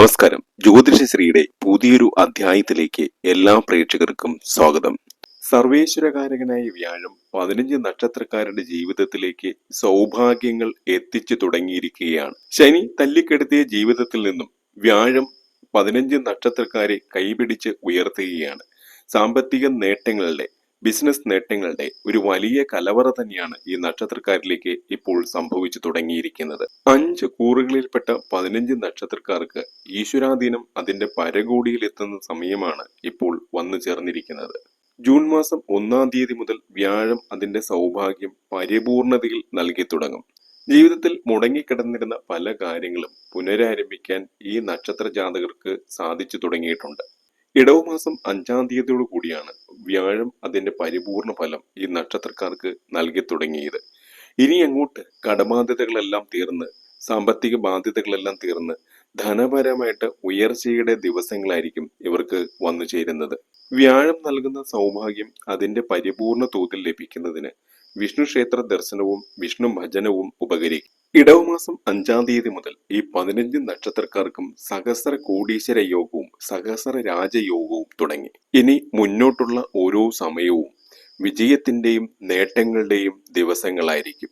നമസ്കാരം. ജ്യോതിഷശ്രീയുടെ പുതിയൊരു അധ്യായത്തിലേക്ക് എല്ലാ പ്രേക്ഷകർക്കും സ്വാഗതം. സർവേശ്വരകാരകനായ വ്യാഴം പതിനഞ്ച് നക്ഷത്രക്കാരുടെ ജീവിതത്തിലേക്ക് സൗഭാഗ്യങ്ങൾ എത്തിച്ചു തുടങ്ങിയിരിക്കുകയാണ്. ശനി തല്ലിക്കെടുത്തിയ ജീവിതത്തിൽ നിന്നും വ്യാഴം പതിനഞ്ച് നക്ഷത്രക്കാരെ കൈപിടിച്ച് ഉയർത്തുകയാണ്. സാമ്പത്തിക നേട്ടങ്ങളുടെ ബിസിനസ് നേട്ടങ്ങളുടെ ഒരു വലിയ കലവറ തന്നെയാണ് ഈ നക്ഷത്രക്കാരിലേക്ക് ഇപ്പോൾ സംഭവിച്ചു തുടങ്ങിയിരിക്കുന്നത്. അഞ്ച് കൂറുകളിൽപ്പെട്ട പതിനഞ്ച് നക്ഷത്രക്കാർക്ക് ഈശ്വരാധീനം അതിന്റെ പരകോടിയിൽ എത്തുന്ന സമയമാണ് ഇപ്പോൾ വന്നു ചേർന്നിരിക്കുന്നത്. ജൂൺ മാസം ഒന്നാം തീയതി മുതൽ വ്യാഴം അതിന്റെ സൗഭാഗ്യം പരിപൂർണതയിൽ നൽകി തുടങ്ങും. ജീവിതത്തിൽ മുടങ്ങിക്കിടന്നിരുന്ന പല കാര്യങ്ങളും പുനരാരംഭിക്കാൻ ഈ നക്ഷത്ര ജാതകർക്ക് സാധിച്ചു തുടങ്ങിയിട്ടുണ്ട്. ഇടവ മാസം അഞ്ചാം തീയതിയോട് കൂടിയാണ് വ്യാഴം അതിന്റെ പരിപൂർണ ഫലം ഈ നക്ഷത്രക്കാർക്ക് നൽകി തുടങ്ങിയത്. ഇനി അങ്ങോട്ട് കടബാധ്യതകളെല്ലാം തീർന്ന് സാമ്പത്തിക ബാധ്യതകളെല്ലാം തീർന്ന് ധനപരമായിട്ട് ഉയർച്ചയുടെ ദിവസങ്ങളായിരിക്കും ഇവർക്ക് വന്നു ചേരുന്നത് വ്യാഴം നൽകുന്ന സൗഭാഗ്യം അതിന്റെ പരിപൂർണ തോതിൽ ലഭിക്കുന്നതിന് വിഷ്ണു ക്ഷേത്ര ദർശനവും വിഷ്ണു ഭജനവും ഉപകരിക്കും. ഇടവമാസം അഞ്ചാം തീയതി മുതൽ ഈ പതിനഞ്ച് നക്ഷത്രക്കാർക്കും സഹസ്ര കോടീശ്വര യോഗവും സഹസ്ര രാജയോഗവും തുടങ്ങി. ഇനി മുന്നോട്ടുള്ള ഓരോ സമയവും വിജയത്തിന്റെയും നേട്ടങ്ങളുടെയും ദിവസങ്ങളായിരിക്കും.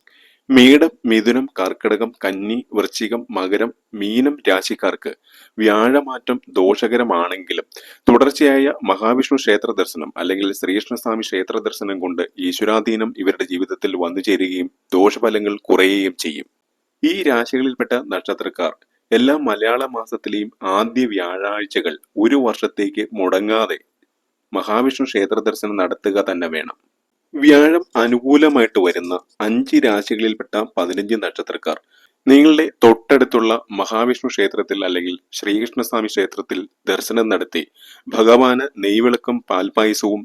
മേടം മിഥുനം കർക്കിടകം കന്നി വൃശ്ചികം മകരം മീനം രാശിക്കാർക്ക് വ്യാഴമാറ്റം ദോഷകരമാണെങ്കിലും തുടർച്ചയായ മഹാവിഷ്ണു ക്ഷേത്ര ദർശനം അല്ലെങ്കിൽ ശ്രീകൃഷ്ണസ്വാമി ക്ഷേത്ര ദർശനം കൊണ്ട് ഈശ്വരാധീനം ഇവരുടെ ജീവിതത്തിൽ വന്നു ചേരുകയും ദോഷഫലങ്ങൾ കുറയുകയും ചെയ്യും. ഈ രാശികളിൽപ്പെട്ട നക്ഷത്രക്കാർ എല്ലാ മലയാള മാസത്തിലെയും ആദ്യ വ്യാഴാഴ്ചകൾ ഒരു വർഷത്തേക്ക് മുടങ്ങാതെ മഹാവിഷ്ണു ക്ഷേത്ര ദർശനം നടത്തുക തന്നെ വേണം. വ്യാഴം അനുകൂലമായിട്ട് വരുന്ന അഞ്ച് രാശികളിൽപ്പെട്ട പതിനഞ്ച് നക്ഷത്രക്കാർ. നിങ്ങളുടെ തൊട്ടടുത്തുള്ള മഹാവിഷ്ണു ക്ഷേത്രത്തിൽ അല്ലെങ്കിൽ ശ്രീകൃഷ്ണസ്വാമി ക്ഷേത്രത്തിൽ ദർശനം നടത്തി ഭഗവാന് നെയ്വിളക്കും പാൽപായസവും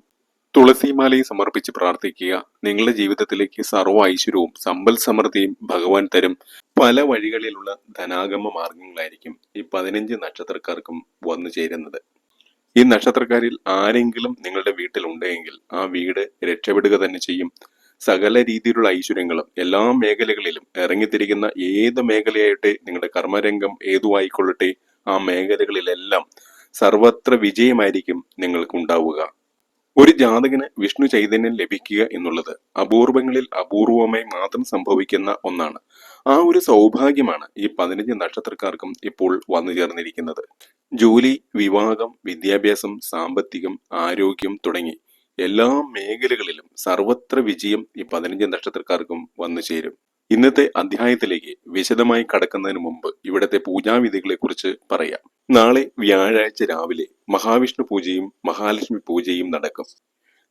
തുളസിമാലയും സമർപ്പിച്ച് പ്രാർത്ഥിക്കുക. നിങ്ങളുടെ ജീവിതത്തിലേക്ക് സർവ ഐശ്വര്യവും സമ്പൽ സമൃദ്ധിയും ഭഗവാൻ തരും. പല വഴികളിലുള്ള ധനാഗമ മാർഗങ്ങളായിരിക്കും ഈ പതിനഞ്ച് നക്ഷത്രക്കാർക്കും വന്നു ചേരുന്നത്. ഈ നക്ഷത്രക്കാരിൽ ആരെങ്കിലും നിങ്ങളുടെ വീട്ടിൽ ഉണ്ടെങ്കിൽ ആ വീട് രക്ഷപ്പെടുക തന്നെ ചെയ്യും. സകല രീതിയിലുള്ള ഐശ്വര്യങ്ങളും എല്ലാ മേഖലകളിലും ഇറങ്ങിത്തിരിക്കുന്ന ഏത് മേഖലയായിട്ട് നിങ്ങളുടെ കർമ്മരംഗം ഏതു ആയിക്കൊള്ളട്ടെ ആ മേഖലകളിലെല്ലാം സർവത്ര വിജയമായിരിക്കും നിങ്ങൾക്ക് ഉണ്ടാവുക. ഒരു ജാതകന് വിഷ്ണു ചൈതന്യം ലഭിക്കുക എന്നുള്ളത് അപൂർവങ്ങളിൽ അപൂർവമായി മാത്രം സംഭവിക്കുന്ന ഒന്നാണ്. ആ ഒരു സൗഭാഗ്യമാണ് ഈ പതിനഞ്ച് നക്ഷത്രക്കാർക്കും ഇപ്പോൾ വന്നു ചേർന്നിരിക്കുന്നത്. ജോലി വിവാഹം വിദ്യാഭ്യാസം സാമ്പത്തികം ആരോഗ്യം തുടങ്ങി എല്ലാ മേഖലകളിലും സർവത്ര വിജയം ഈ പതിനഞ്ച് നക്ഷത്രക്കാർക്കും വന്നു ചേരും. ഇന്നത്തെ അധ്യായത്തിലേക്ക് വിശദമായി കടക്കുന്നതിന് മുമ്പ് ഇവിടത്തെ പൂജാവിധികളെ കുറിച്ച് പറയാം. നാളെ വ്യാഴാഴ്ച രാവിലെ മഹാവിഷ്ണു പൂജയും മഹാലക്ഷ്മി പൂജയും നടക്കും.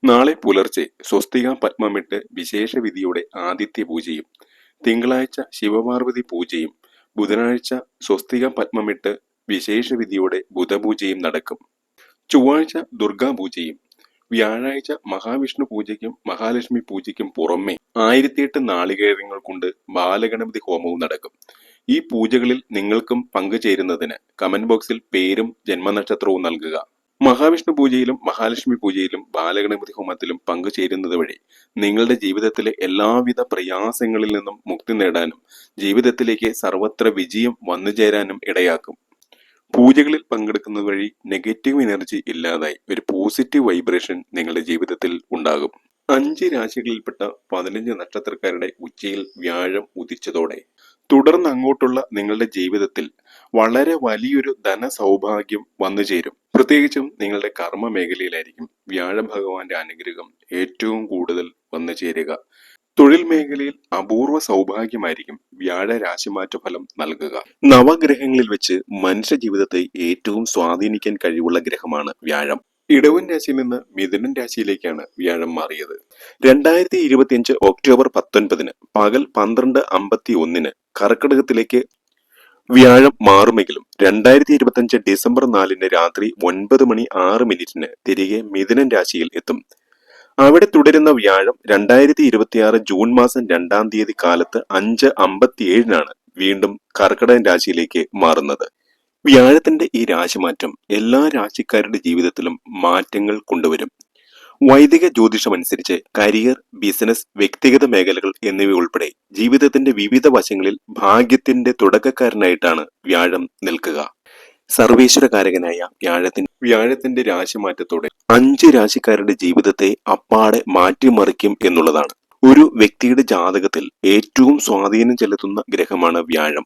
നാളെ പുലർച്ചെ സ്വസ്തിക പത്മമിട്ട് വിശേഷ വിധിയുടെ ആദിത്യ പൂജയും തിങ്കളാഴ്ച ശിവപാർവതി പൂജയും ബുധനാഴ്ച സ്വസ്തിക പത്മമിട്ട് വിശേഷ വിധിയോടെ ബുധപൂജയും നടക്കും. ചൊവ്വാഴ്ച ദുർഗാപൂജയും വ്യാഴാഴ്ച മഹാവിഷ്ണു പൂജയ്ക്കും മഹാലക്ഷ്മി പൂജയ്ക്കും പുറമെ ആയിരത്തിയെട്ട് നാളികേരങ്ങൾ കൊണ്ട് ബാലഗണപതി ഹോമവും നടക്കും. ഈ പൂജകളിൽ നിങ്ങൾക്കും പങ്കുചേരുന്നതിന് കമന്റ് ബോക്സിൽ പേരും ജന്മനക്ഷത്രവും നൽകുക. മഹാവിഷ്ണു പൂജയിലും മഹാലക്ഷ്മി പൂജയിലും ബാലഗണപതി ഹോമത്തിലും പങ്കുചേരുന്നത് വഴി നിങ്ങളുടെ ജീവിതത്തിലെ എല്ലാവിധ പ്രയാസങ്ങളിൽ നിന്നും മുക്തി നേടാനും ജീവിതത്തിലേക്ക് സർവത്ര വിജയം വന്നുചേരാനും ഇടയാക്കും. പൂജകളിൽ പങ്കെടുക്കുന്നത് വഴി നെഗറ്റീവ് എനർജി ഇല്ലാതായി ഒരു പോസിറ്റീവ് വൈബ്രേഷൻ നിങ്ങളുടെ ജീവിതത്തിൽ ഉണ്ടാകും. അഞ്ച് രാശികളിൽപ്പെട്ട പതിനഞ്ച് നക്ഷത്രക്കാരുടെ ഉച്ചയിൽ വ്യാഴം ഉദിച്ചതോടെ തുടർന്ന് അങ്ങോട്ടുള്ള നിങ്ങളുടെ ജീവിതത്തിൽ വളരെ വലിയൊരു ധനസൗഭാഗ്യം വന്നു ചേരും. പ്രത്യേകിച്ചും നിങ്ങളുടെ കർമ്മ മേഖലയിലായിരിക്കും വ്യാഴ ഭഗവാന്റെ അനുഗ്രഹം ഏറ്റവും കൂടുതൽ വന്നു ചേരുക. തൊഴിൽ മേഖലയിൽ അപൂർവ സൗഭാഗ്യമായിരിക്കും വ്യാഴ രാശിമാറ്റ ഫലം നൽകുക. നവഗ്രഹങ്ങളിൽ വെച്ച് മനുഷ്യ ജീവിതത്തെ ഏറ്റവും സ്വാധീനിക്കാൻ കഴിവുള്ള ഗ്രഹമാണ് വ്യാഴം. ഇടവൻ രാശിയിൽ നിന്ന് മിഥുനൻ രാശിയിലേക്കാണ് വ്യാഴം മാറിയത്. രണ്ടായിരത്തി ഇരുപത്തിയഞ്ച് ഒക്ടോബർ പത്തൊൻപതിന് പകൽ പന്ത്രണ്ട് അമ്പത്തി ഒന്നിന് കർക്കിടകത്തിലേക്ക് വ്യാഴം മാറുമെങ്കിലും രണ്ടായിരത്തി ഇരുപത്തിയഞ്ച് ഡിസംബർ നാലിന് രാത്രി ഒൻപത് മണി ആറ് മിനിറ്റിന് തിരികെ മിഥുനൻ രാശിയിൽ എത്തും. അവിടെ തുടരുന്ന വ്യാഴം രണ്ടായിരത്തി ഇരുപത്തിയാറ് ജൂൺ മാസം രണ്ടാം തീയതി കാലത്ത് അഞ്ച് അമ്പത്തിയേഴിനാണ് വീണ്ടും കർക്കിടകൻ രാശിയിലേക്ക് മാറുന്നത്. വ്യാഴത്തിന്റെ ഈ രാശിമാറ്റം എല്ലാ രാശിക്കാരുടെ ജീവിതത്തിലും മാറ്റങ്ങൾ കൊണ്ടുവരും. വൈദിക ജ്യോതിഷമനുസരിച്ച് കരിയർ ബിസിനസ് വ്യക്തിഗത മേഖലകൾ എന്നിവ ഉൾപ്പെടെ ജീവിതത്തിന്റെ വിവിധ വശങ്ങളിൽ ഭാഗ്യത്തിന്റെ തുടക്കക്കാരനായിട്ടാണ് വ്യാഴം നിൽക്കുക. സർവേശ്വരകാരകനായ വ്യാഴത്തിന് വ്യാഴത്തിന്റെ രാശിമാറ്റത്തോടെ അഞ്ച് രാശിക്കാരുടെ ജീവിതത്തെ അപ്പാടെ മാറ്റിമറിക്കും എന്നുള്ളതാണ്. ഒരു വ്യക്തിയുടെ ജാതകത്തിൽ ഏറ്റവും സ്വാധീനം ചെലുത്തുന്ന ഗ്രഹമാണ് വ്യാഴം.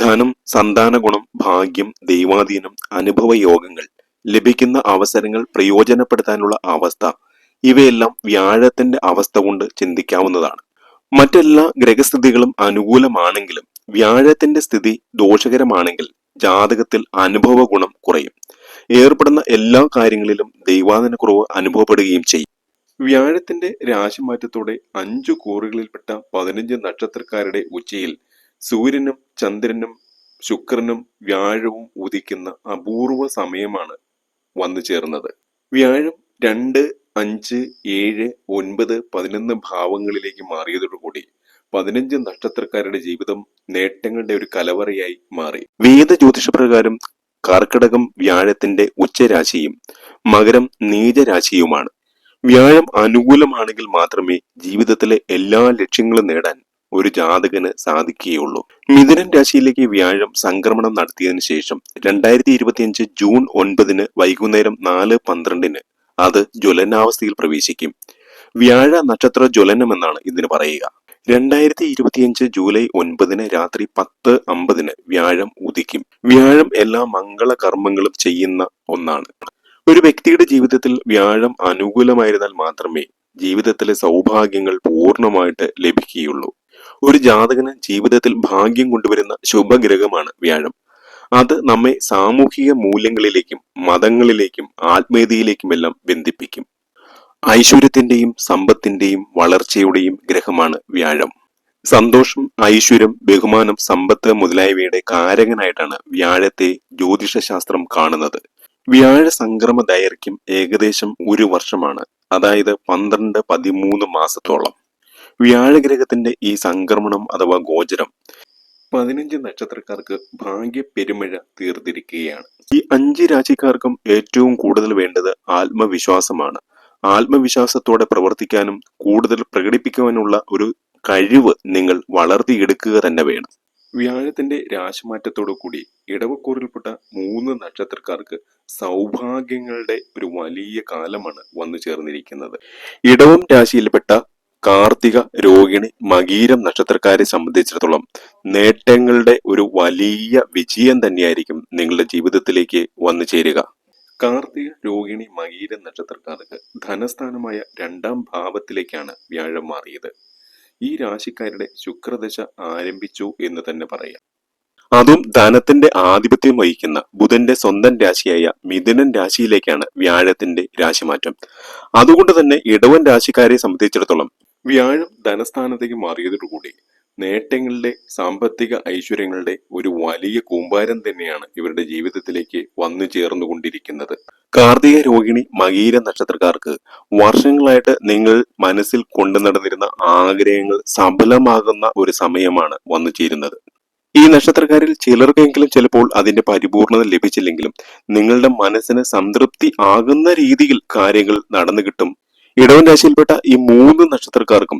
ധനം സന്താന ഗുണം ഭാഗ്യം ദൈവാധീനം അനുഭവ യോഗങ്ങൾ ലഭിക്കുന്ന അവസരങ്ങൾ പ്രയോജനപ്പെടുത്താനുള്ള അവസ്ഥ ഇവയെല്ലാം വ്യാഴത്തിന്റെ അവസ്ഥ കൊണ്ട് ചിന്തിക്കാവുന്നതാണ്. മറ്റെല്ലാ ഗ്രഹസ്ഥിതികളും അനുകൂലമാണെങ്കിലും വ്യാഴത്തിന്റെ സ്ഥിതി ദോഷകരമാണെങ്കിൽ ജാതകത്തിൽ അനുഭവ ഗുണം കുറയും. ഏർപ്പെടുന്ന എല്ലാ കാര്യങ്ങളിലും ദൈവാധീനക്കുറവ് അനുഭവപ്പെടുകയും ചെയ്യും. വ്യാഴത്തിന്റെ രാശിമാറ്റത്തോടെ അഞ്ചു കൂറുകളിൽപ്പെട്ട പതിനഞ്ച് നക്ഷത്രക്കാരുടെ ഉച്ചയിൽ സൂര്യനും ചന്ദ്രനും ശുക്രനും വ്യാഴവും ഉദിക്കുന്ന അപൂർവ സമയമാണ് വന്നു ചേർന്നത് വ്യാഴം രണ്ട് അഞ്ച് ഏഴ് ഒൻപത് പതിനൊന്ന് ഭാവങ്ങളിലേക്ക് മാറിയതോടുകൂടി പതിനഞ്ച് നക്ഷത്രക്കാരുടെ ജീവിതം നേട്ടങ്ങളുടെ ഒരു കലവറയായി മാറി. വേദ ജ്യോതിഷ പ്രകാരം കർക്കിടകം വ്യാഴത്തിന്റെ ഉച്ചരാശിയും മകരം നീചരാശിയുമാണ്. വ്യാഴം അനുകൂലമാണെങ്കിൽ മാത്രമേ ജീവിതത്തിലെ എല്ലാ ലക്ഷ്യങ്ങളും നേടാൻ ഒരു ജാതകന് സാധിക്കുകയുള്ളൂ. മിഥുനൻ രാശിയിലേക്ക് വ്യാഴം സംക്രമണം നടത്തിയതിനു ശേഷം രണ്ടായിരത്തി ഇരുപത്തിയഞ്ച് ജൂൺ ഒൻപതിന് വൈകുന്നേരം നാല് പന്ത്രണ്ടിന് അത് ജ്വലനാവസ്ഥയിൽ പ്രവേശിക്കും. വ്യാഴ നക്ഷത്ര ജ്വലനം എന്നാണ് ഇതിന് പറയുക. രണ്ടായിരത്തി ഇരുപത്തിയഞ്ച് ജൂലൈ ഒൻപതിന് രാത്രി പത്ത് അമ്പതിന് വ്യാഴം ഉദിക്കും. വ്യാഴം എല്ലാ മംഗള കർമ്മങ്ങളും ചെയ്യുന്ന ഒന്നാണ്. ഒരു വ്യക്തിയുടെ ജീവിതത്തിൽ വ്യാഴം അനുകൂലമായിരുന്നാൽ മാത്രമേ ജീവിതത്തിലെ സൗഭാഗ്യങ്ങൾ പൂർണമായിട്ട് ലഭിക്കുകയുള്ളൂ. ഒരു ജാതകന് ജീവിതത്തിൽ ഭാഗ്യം കൊണ്ടുവരുന്ന ശുഭഗ്രഹമാണ് വ്യാഴം. അത് നമ്മെ സാമൂഹിക മൂല്യങ്ങളിലേക്കും മതങ്ങളിലേക്കും ആത്മീയതയിലേക്കുമെല്ലാം ബന്ധിപ്പിക്കും. ഐശ്വര്യത്തിന്റെയും സമ്പത്തിന്റെയും വളർച്ചയുടെയും ഗ്രഹമാണ് വ്യാഴം. സന്തോഷം ഐശ്വര്യം ബഹുമാനം സമ്പത്ത് മുതലായവയുടെ കാരകനായിട്ടാണ് വ്യാഴത്തെ ജ്യോതിഷശാസ്ത്രം കാണുന്നത്. വ്യാഴ സംക്രമ ദൈർഘ്യം ഏകദേശം ഒരു വർഷമാണ്. അതായത് പന്ത്രണ്ട് പതിമൂന്ന് മാസത്തോളം. വ്യാഴഗ്രഹത്തിന്റെ ഈ സംക്രമണം അഥവാ ഗോചരം പതിനഞ്ച് നക്ഷത്രക്കാർക്ക് ഭാഗ്യ പെരുമഴ തീർത്തിരിക്കുകയാണ്. ഈ അഞ്ച് രാശിക്കാർക്കും ഏറ്റവും കൂടുതൽ വേണ്ടത് ആത്മവിശ്വാസമാണ്. ആത്മവിശ്വാസത്തോടെ പ്രവർത്തിക്കാനും കൂടുതൽ പ്രകടിപ്പിക്കുവാനുള്ള ഒരു കഴിവ് നിങ്ങൾ വളർത്തിയെടുക്കുക തന്നെ വേണം. വ്യാഴത്തിന്റെ രാശിമാറ്റത്തോടു കൂടി ഇടവക്കൂറിൽപ്പെട്ട മൂന്ന് നക്ഷത്രക്കാർക്ക് സൗഭാഗ്യങ്ങളുടെ ഒരു വലിയ കാലമാണ് വന്നു ചേർന്നിരിക്കുന്നത് ഇടവം രാശിയിൽപ്പെട്ട കാർത്തിക രോഹിണി മകീരം നക്ഷത്രക്കാരെ സംബന്ധിച്ചിടത്തോളം നേട്ടങ്ങളുടെ ഒരു വലിയ വിജയം തന്നെയായിരിക്കും നിങ്ങളുടെ ജീവിതത്തിലേക്ക് വന്നു ചേരുക. കാർത്തിക രോഹിണി മകീരം നക്ഷത്രക്കാർക്ക് ധനസ്ഥാനമായ രണ്ടാം ഭാവത്തിലേക്കാണ് വ്യാഴം മാറിയത്. ഈ രാശിക്കാരുടെ ശുക്രദശ ആരംഭിച്ചു എന്ന് തന്നെ പറയാം. അതും ധനത്തിന്റെ ആധിപത്യം വഹിക്കുന്ന ബുധന്റെ സ്വന്തം രാശിയായ മിഥുനൻ രാശിയിലേക്കാണ് വ്യാഴത്തിന്റെ രാശിമാറ്റം. അതുകൊണ്ട് തന്നെ ഇടവൻ രാശിക്കാരെ സംബന്ധിച്ചിടത്തോളം വ്യാഴം ധനസ്ഥാനത്തേക്ക് മാറിയതോടുകൂടി നേട്ടങ്ങളുടെ സാമ്പത്തിക ഐശ്വര്യങ്ങളുടെ ഒരു വലിയ കൂമ്പാരം തന്നെയാണ് ഇവരുടെ ജീവിതത്തിലേക്ക് വന്നു ചേർന്നുകൊണ്ടിരിക്കുന്നത്. കാർത്തിക രോഹിണി മകീര നക്ഷത്രക്കാർക്ക് വർഷങ്ങളായിട്ട് നിങ്ങൾ മനസ്സിൽ കൊണ്ടു നടന്നിരുന്ന ആഗ്രഹങ്ങൾ സഫലമാകുന്ന ഒരു സമയമാണ് വന്നു ചേരുന്നത്. ഈ നക്ഷത്രക്കാരിൽ ചിലർക്കെങ്കിലും ചിലപ്പോൾ അതിന്റെ പരിപൂർണത ലഭിച്ചില്ലെങ്കിലും നിങ്ങളുടെ മനസ്സിന് സംതൃപ്തി ആകുന്ന രീതിയിൽ കാര്യങ്ങൾ നടന്നു കിട്ടും ഇടവൻ രാശിയിൽപ്പെട്ട ഈ മൂന്ന് നക്ഷത്രക്കാർക്കും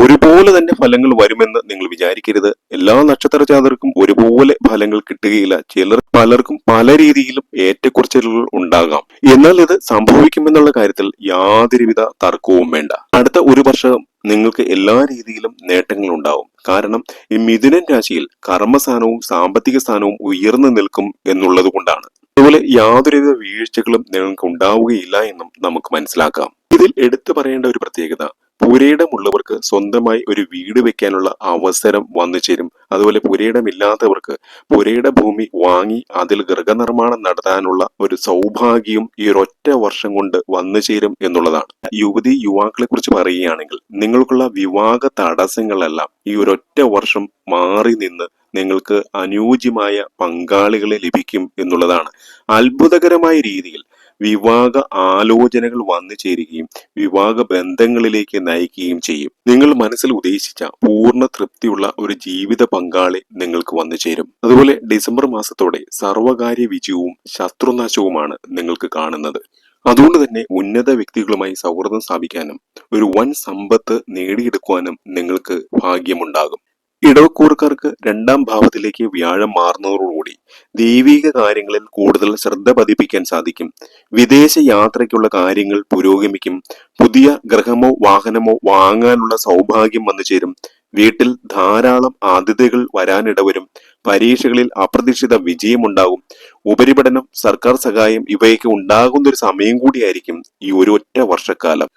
ഒരുപോലെ തന്നെ ഫലങ്ങൾ വരുമെന്ന് നിങ്ങൾ വിചാരിക്കരുത്. എല്ലാ നക്ഷത്ര ജാതർക്കും ഒരുപോലെ ഫലങ്ങൾ കിട്ടുകയില്ല. ചിലർ പലർക്കും പല രീതിയിലും ഏറ്റക്കുറച്ചിലുകൾ ഉണ്ടാകാം. എന്നാൽ ഇത് സംഭവിക്കുമെന്നുള്ള കാര്യത്തിൽ യാതൊരുവിധ തർക്കവും വേണ്ട. അടുത്ത ഒരു വർഷം നിങ്ങൾക്ക് എല്ലാ രീതിയിലും നേട്ടങ്ങൾ ഉണ്ടാവും. കാരണം ഈ മിഥുനൻ രാശിയിൽ കർമ്മസ്ഥാനവും സാമ്പത്തിക സ്ഥാനവും ഉയർന്നു നിൽക്കും എന്നുള്ളത് കൊണ്ടാണ്. അതുപോലെ യാതൊരുവിധ വീഴ്ചകളും നിങ്ങൾക്ക് ഉണ്ടാവുകയില്ല എന്നും നമുക്ക് മനസ്സിലാക്കാം. ഇതിൽ എടുത്തു പറയേണ്ട ഒരു പ്രത്യേകത പുരയിടമുള്ളവർക്ക് സ്വന്തമായി ഒരു വീട് വെക്കാനുള്ള അവസരം വന്നു ചേരും. അതുപോലെ പുരയിടമില്ലാത്തവർക്ക് പുരയിട ഭൂമി വാങ്ങി അതിൽ ഗൃഹനിർമ്മാണം നടത്താനുള്ള ഒരു സൗഭാഗ്യം ഈ ഒരൊറ്റ വർഷം കൊണ്ട് വന്നു ചേരും എന്നുള്ളതാണ്. യുവതി യുവാക്കളെ കുറിച്ച് പറയുകയാണെങ്കിൽ നിങ്ങൾക്കുള്ള വിവാഹ തടസ്സങ്ങളെല്ലാം ഈ ഒരൊറ്റ വർഷം മാറി നിന്ന് നിങ്ങൾക്ക് അനുയോജ്യമായ പങ്കാളികളെ ലഭിക്കും എന്നുള്ളതാണ്. അത്ഭുതകരമായ രീതിയിൽ വിവാഹ ആലോചനകൾ വന്നു ചേരുകയും വിവാഹ ബന്ധങ്ങളിലേക്ക് നയിക്കുകയും ചെയ്യും. നിങ്ങൾ മനസ്സിൽ ഉദ്ദേശിച്ച പൂർണ തൃപ്തിയുള്ള ഒരു ജീവിത പങ്കാളി നിങ്ങൾക്ക് വന്നു ചേരും. അതുപോലെ ഡിസംബർ മാസത്തോടെ സർവകാര്യ വിജയവും ശത്രുനാശവുമാണ് നിങ്ങൾക്ക് കാണുന്നത്. അതുകൊണ്ട് തന്നെ ഉന്നത വ്യക്തികളുമായി സൗഹൃദം സ്ഥാപിക്കാനും ഒരു വൻ സമ്പത്ത് നേടിയെടുക്കുവാനും നിങ്ങൾക്ക് ഭാഗ്യമുണ്ടാകും. ഇടവക്കൂറുകാർക്ക് രണ്ടാം ഭാവത്തിലേക്ക് വ്യാഴം മാറുന്നതോടുകൂടി ദൈവിക കാര്യങ്ങളിൽ കൂടുതൽ ശ്രദ്ധ പതിപ്പിക്കാൻ സാധിക്കും. വിദേശ യാത്രയ്ക്കുള്ള കാര്യങ്ങൾ പുരോഗമിക്കും. പുതിയ ഗ്രഹമോ വാഹനമോ വാങ്ങാനുള്ള സൗഭാഗ്യം വന്നു ചേരും. വീട്ടിൽ ധാരാളം ആതിഥ്യകൾ വരാനിടവരും. പരീക്ഷകളിൽ അപ്രതീക്ഷിത വിജയമുണ്ടാകും. ഉപരിപഠനം സർക്കാർ സഹായം ഇവയൊക്കെ ഉണ്ടാകുന്ന ഒരു സമയം കൂടിയായിരിക്കും ഈ ഒരു ഒറ്റ വർഷക്കാലം.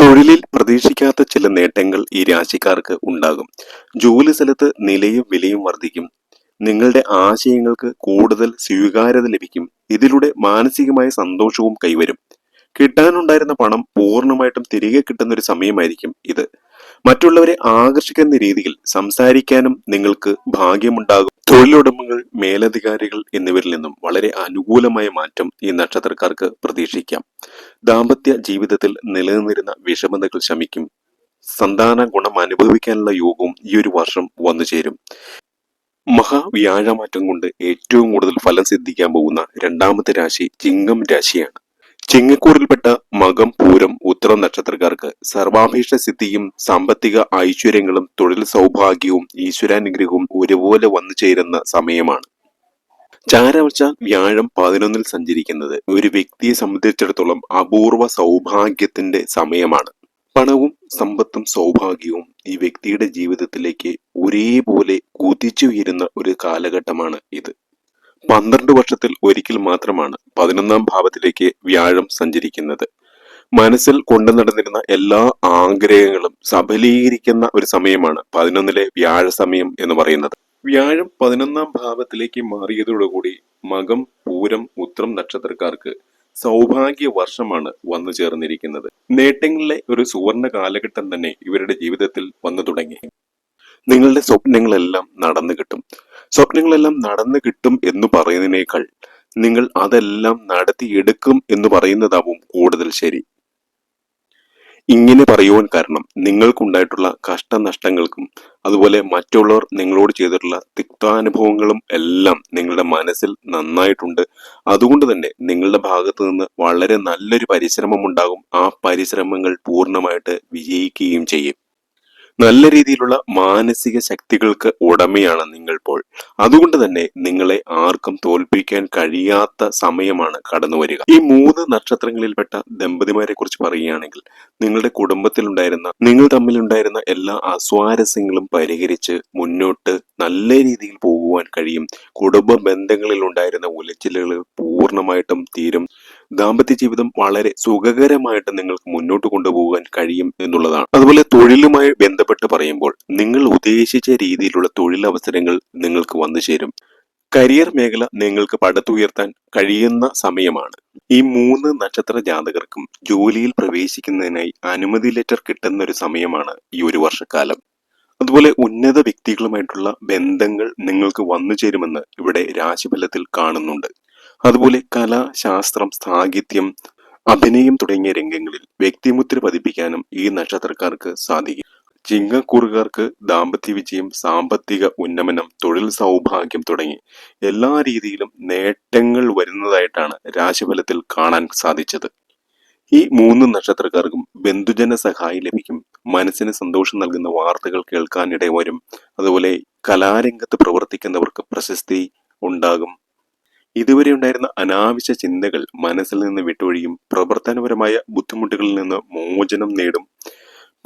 തൊഴിലിൽ പ്രതീക്ഷിക്കാത്ത ചില നേട്ടങ്ങൾ ഈ രാശിക്കാർക്ക് ഉണ്ടാകും. ജോലി സ്ഥലത്ത് നിലയും വിലയും വർദ്ധിക്കും. നിങ്ങളുടെ ആശയങ്ങൾക്ക് കൂടുതൽ സ്വീകാര്യത ലഭിക്കും. ഇതിലൂടെ മാനസികമായ സന്തോഷവും കൈവരും. കിട്ടാനുണ്ടായിരുന്ന പണം പൂർണമായിട്ടും തിരികെ കിട്ടുന്ന ഒരു സമയമായിരിക്കും ഇത്. മറ്റുള്ളവരെ ആകർഷിക്കുന്ന രീതിയിൽ സംസാരിക്കാനും നിങ്ങൾക്ക് ഭാഗ്യമുണ്ടാകും. തൊഴിലുടമകൾ മേലധികാരികൾ എന്നിവരിൽ നിന്നും വളരെ അനുകൂലമായ മാറ്റം ഈ നക്ഷത്രക്കാർക്ക് പ്രതീക്ഷിക്കാം. ദാമ്പത്യ ജീവിതത്തിൽ നിലനിന്നിരുന്ന വിഷമതകൾ ശമിക്കും. സന്താന ഗുണം അനുഭവിക്കാനുള്ള യോഗവും ഈ ഒരു വർഷം വന്നു ചേരും. മഹാവ്യാഴമാറ്റം കൊണ്ട് ഏറ്റവും കൂടുതൽ ഫലം സിദ്ധിക്കാൻ പോകുന്ന രണ്ടാമത്തെ രാശി ചിങ്ങം രാശിയാണ്. ചിങ്ങക്കൂറിൽപ്പെട്ട മകം നക്ഷത്രക്കാർക്ക് സർവാഭീഷ്ട സിദ്ധിയും സാമ്പത്തിക ഐശ്വര്യങ്ങളും തൊഴിൽ സൗഭാഗ്യവും ഈശ്വരാനുഗ്രഹവും ഒരുപോലെ വന്നു ചേരുന്ന സമയമാണ്. ചാരവർച്ച വ്യാഴം പതിനൊന്നിൽ സഞ്ചരിക്കുന്നത് ഒരു വ്യക്തിയെ സംബന്ധിച്ചിടത്തോളം അപൂർവ സൗഭാഗ്യത്തിന്റെ സമയമാണ്. പണവും സമ്പത്തും സൗഭാഗ്യവും ഈ വ്യക്തിയുടെ ജീവിതത്തിലേക്ക് ഒരേപോലെ കുതിച്ചുയരുന്ന ഒരു കാലഘട്ടമാണ് ഇത്. പന്ത്രണ്ട് വർഷത്തിൽ ഒരിക്കൽ മാത്രമാണ് പതിനൊന്നാം ഭാവത്തിലേക്ക് വ്യാഴം സഞ്ചരിക്കുന്നത്. മനസ്സിൽ കൊണ്ടു നടന്നിരുന്ന എല്ലാ ആഗ്രഹങ്ങളും സഫലീകരിക്കുന്ന ഒരു സമയമാണ് പതിനൊന്നിലെ വ്യാഴ സമയം എന്ന് പറയുന്നത്. വ്യാഴം പതിനൊന്നാം ഭാവത്തിലേക്ക് മാറിയതോടുകൂടി മകം പൂരം ഉത്രം നക്ഷത്രക്കാർക്ക് സൗഭാഗ്യ വർഷമാണ് വന്നു ചേർന്നിരിക്കുന്നത്. നേട്ടങ്ങളിലെ ഒരു സുവർണ കാലഘട്ടം തന്നെ ഇവരുടെ ജീവിതത്തിൽ വന്നു തുടങ്ങി. നിങ്ങളുടെ സ്വപ്നങ്ങളെല്ലാം നടന്നു കിട്ടും. സ്വപ്നങ്ങളെല്ലാം നടന്നു കിട്ടും എന്ന് പറയുന്നതിനേക്കാൾ നിങ്ങൾ അതെല്ലാം നടത്തിയെടുക്കും എന്ന് പറയുന്നതാവും കൂടുതൽ ശരി. ഇങ്ങനെ പറയുവാൻ കാരണം നിങ്ങൾക്കുണ്ടായിട്ടുള്ള കഷ്ടനഷ്ടങ്ങൾക്കും അതുപോലെ മറ്റുള്ളവർ നിങ്ങളോട് ചെയ്തിട്ടുള്ള തിക്താനുഭവങ്ങളും എല്ലാം നിങ്ങളുടെ മനസ്സിൽ നന്നായിട്ടുണ്ട്. അതുകൊണ്ട് തന്നെ നിങ്ങളുടെ ഭാഗത്തു നിന്ന് വളരെ നല്ലൊരു പരിശ്രമം ഉണ്ടാകും ആ പരിശ്രമങ്ങൾ പൂർണമായിട്ട് വിജയിക്കുകയും ചെയ്യും. നല്ല രീതിയിലുള്ള മാനസിക ശക്തികൾക്ക് ഉടമയാണ് നിങ്ങൾ പോൾ അതുകൊണ്ട് തന്നെ നിങ്ങളെ ആർക്കും തോൽപ്പിക്കാൻ കഴിയാത്ത സമയമാണ് കടന്നു വരിക. ഈ മൂന്ന് നക്ഷത്രങ്ങളിൽപ്പെട്ട ദമ്പതിമാരെ കുറിച്ച് പറയുകയാണെങ്കിൽ നിങ്ങളുടെ കുടുംബത്തിലുണ്ടായിരുന്ന നിങ്ങൾ തമ്മിലുണ്ടായിരുന്ന എല്ലാ അസ്വാരസ്യങ്ങളും പരിഹരിച്ച് മുന്നോട്ട് നല്ല രീതിയിൽ പോകുവാൻ കഴിയും. കുടുംബ ബന്ധങ്ങളിൽ ഉണ്ടായിരുന്ന ഉലച്ചിലുകൾ പൂർണമായിട്ടും തീരും. ദാമ്പത്യ ജീവിതം വളരെ സുഖകരമായിട്ട് നിങ്ങൾക്ക് മുന്നോട്ട് കൊണ്ടുപോകാൻ കഴിയും എന്നുള്ളതാണ്. അതുപോലെ തൊഴിലുമായി ബന്ധപ്പെട്ട് പറയുമ്പോൾ നിങ്ങൾ ഉദ്ദേശിച്ച രീതിയിലുള്ള തൊഴിലവസരങ്ങൾ നിങ്ങൾക്ക് വന്നു ചേരും. കരിയർ മേഖല നിങ്ങൾക്ക് പടുത്തുയർത്താൻ കഴിയുന്ന സമയമാണ്. ഈ മൂന്ന് നക്ഷത്ര ജാതകർക്കും ജോലിയിൽ പ്രവേശിക്കുന്നതിനായി അനുമതി ലെറ്റർ കിട്ടുന്ന ഒരു സമയമാണ് ഈ ഒരു വർഷക്കാലം. അതുപോലെ ഉന്നത വ്യക്തികളുമായിട്ടുള്ള ബന്ധങ്ങൾ നിങ്ങൾക്ക് വന്നു ചേരുമെന്ന് ഇവിടെ രാശിഫലത്തിൽ കാണുന്നുണ്ട്. അതുപോലെ കല ശാസ്ത്രം സാഹിത്യം അഭിനയം തുടങ്ങിയ രംഗങ്ങളിൽ വ്യക്തിമുദ്ര പതിപ്പിക്കാനും ഈ നക്ഷത്രക്കാർക്ക് സാധിക്കും. ചിങ്ങക്കൂറുകാർക്ക് ദാമ്പത്യ വിജയം സാമ്പത്തിക ഉന്നമനം തൊഴിൽ സൗഭാഗ്യം തുടങ്ങി എല്ലാ രീതിയിലും നേട്ടങ്ങൾ വരുന്നതായിട്ടാണ് രാശിഫലത്തിൽ കാണാൻ സാധിച്ചത്. ഈ മൂന്ന് നക്ഷത്രക്കാർക്കും ബന്ധുജന സഹായി ലഭിക്കും. മനസ്സിന് സന്തോഷം നൽകുന്ന വാർത്തകൾ കേൾക്കാനിട വരും അതുപോലെ കലാരംഗത്ത് പ്രവർത്തിക്കുന്നവർക്ക് പ്രശസ്തി ഉണ്ടാകും. ഇതുവരെ ഉണ്ടായിരുന്ന അനാവശ്യ ചിന്തകൾ മനസ്സിൽ നിന്ന് വിട്ടൊഴിയും പ്രവർത്തനപരമായ ബുദ്ധിമുട്ടുകളിൽ നിന്ന് മോചനം നേടും.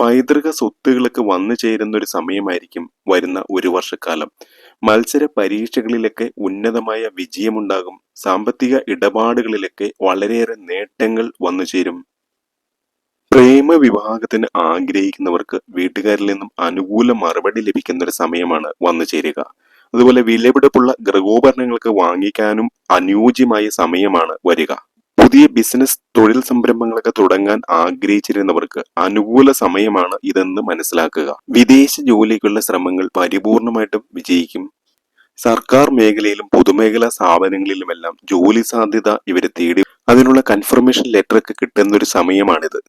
പൈതൃക സ്വത്തുകളൊക്കെ വന്നു ചേരുന്ന ഒരു സമയമായിരിക്കും വരുന്ന ഒരു വർഷക്കാലം. മത്സര പരീക്ഷകളിലൊക്കെ ഉന്നതമായ വിജയമുണ്ടാകും. സാമ്പത്തിക ഇടപാടുകളിലൊക്കെ വളരെയേറെ നേട്ടങ്ങൾ വന്നു ചേരും. പ്രേമ വിവാഹത്തിന് ആഗ്രഹിക്കുന്നവർക്ക് വീട്ടുകാരിൽ നിന്നും അനുകൂല മറുപടി ലഭിക്കുന്ന ഒരു സമയമാണ് വന്നു ചേരുക. അതുപോലെ വിലപിടിപ്പുള്ള ഗൃഹോപകരണങ്ങൾക്ക് വാങ്ങിക്കാനും അനുയോജ്യമായ സമയമാണ് വരിക. പുതിയ ബിസിനസ് തൊഴിൽ സംരംഭങ്ങളൊക്കെ തുടങ്ങാൻ ആഗ്രഹിച്ചിരുന്നവർക്ക് അനുകൂല സമയമാണ് ഇതെന്ന് മനസ്സിലാക്കുക. വിദേശ ജോലിക്കുള്ള ശ്രമങ്ങൾ പരിപൂർണമായിട്ടും വിജയിക്കും. സർക്കാർ മേഖലയിലും പൊതുമേഖലാ സ്ഥാപനങ്ങളിലുമെല്ലാം ജോലി സാധ്യത ഇവരെ തേടി അതിനുള്ള കൺഫർമേഷൻ ലെറ്റർ ഒക്കെ കിട്ടുന്ന ഒരു സമയമാണിത്.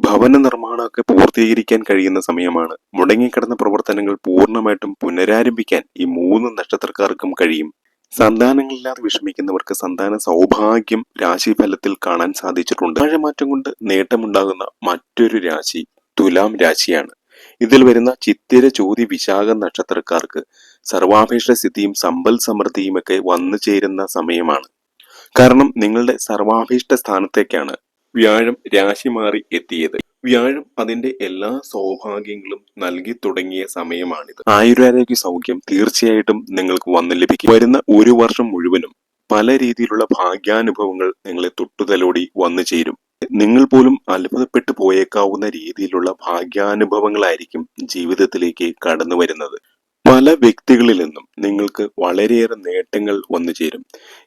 ഭവന നിർമ്മാണമൊക്കെ പൂർത്തീകരിക്കാൻ കഴിയുന്ന സമയമാണ്. മുടങ്ങിക്കിടന്ന പ്രവർത്തനങ്ങൾ പൂർണമായിട്ടും പുനരാരംഭിക്കാൻ ഈ മൂന്ന് നക്ഷത്രക്കാർക്കും കഴിയും. സന്താനങ്ങളില്ലാതെ വിഷമിക്കുന്നവർക്ക് സന്താന സൗഭാഗ്യം രാശിഫലത്തിൽ കാണാൻ സാധിച്ചിട്ടുണ്ട്. മഴമാറ്റം കൊണ്ട് നേട്ടമുണ്ടാകുന്ന മറ്റൊരു രാശി തുലാം രാശിയാണ്. ഇതിൽ വരുന്ന ചിത്തിര ചോതി വിശാഖ നക്ഷത്രക്കാർക്ക് സർവാഭീഷ്ട സ്ഥിതിയും സമ്പൽ സമൃദ്ധിയും ഒക്കെ വന്നു ചേരുന്ന സമയമാണ്. കാരണം നിങ്ങളുടെ സർവാഭീഷ്ട സ്ഥാനത്തേക്കാണ് വ്യാഴം രാശി മാറി എത്തിയത്. വ്യാഴം അതിന്റെ എല്ലാ സൗഭാഗ്യങ്ങളും നൽകി തുടങ്ങിയ സമയമാണിത്. ആയുരാരോഗ്യ സൗഖ്യം തീർച്ചയായിട്ടും നിങ്ങൾക്ക് വന്നു ലഭിക്കും. വരുന്ന ഒരു വർഷം മുഴുവനും പല രീതിയിലുള്ള ഭാഗ്യാനുഭവങ്ങൾ നിങ്ങളെ തൊട്ടുതലോടി വന്നു ചേരും. നിങ്ങൾ പോലും അത്ഭുതപ്പെട്ടു പോയേക്കാവുന്ന രീതിയിലുള്ള ഭാഗ്യാനുഭവങ്ങളായിരിക്കും ജീവിതത്തിലേക്ക് കടന്നു വരുന്നത്. പല വ്യക്തികളിൽ നിന്നും നിങ്ങൾക്ക് വളരെയേറെ നേട്ടങ്ങൾ വന്നു ചേരും.